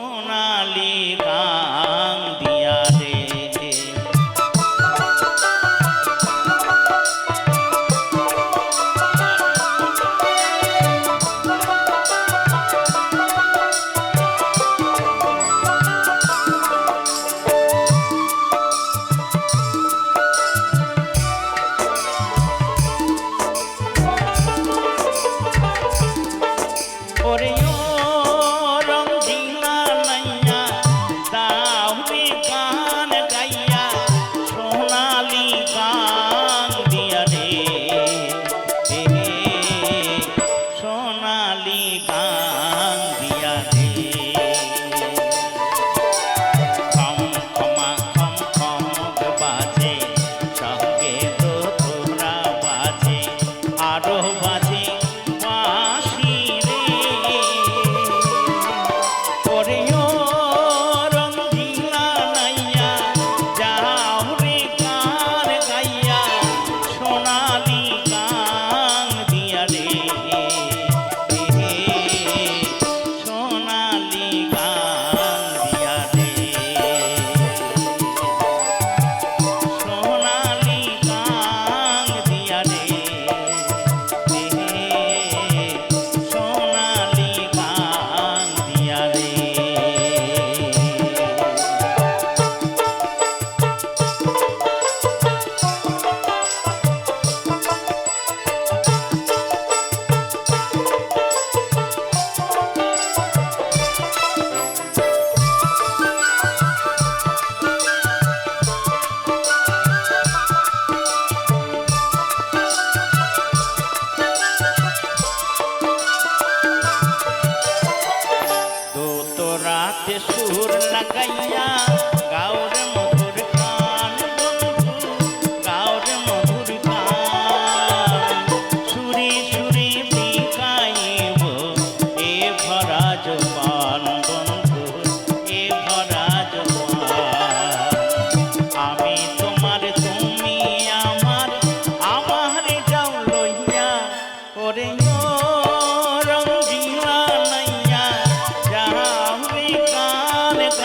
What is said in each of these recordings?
সোনালি গান দিয়া রে। por ello কালিকা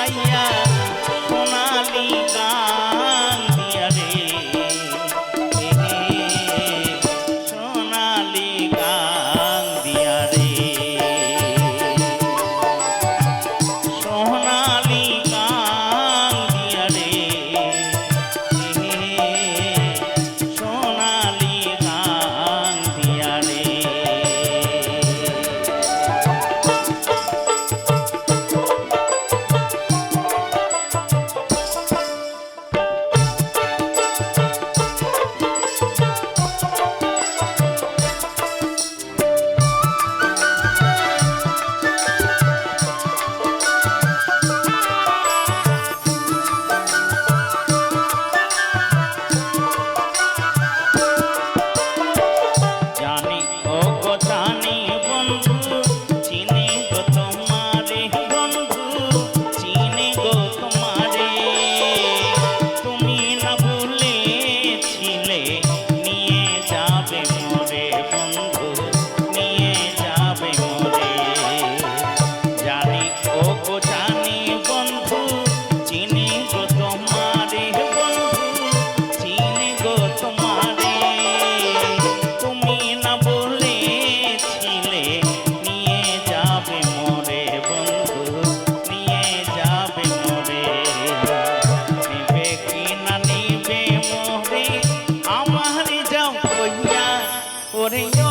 গাইয়া সোনালি গান। morning.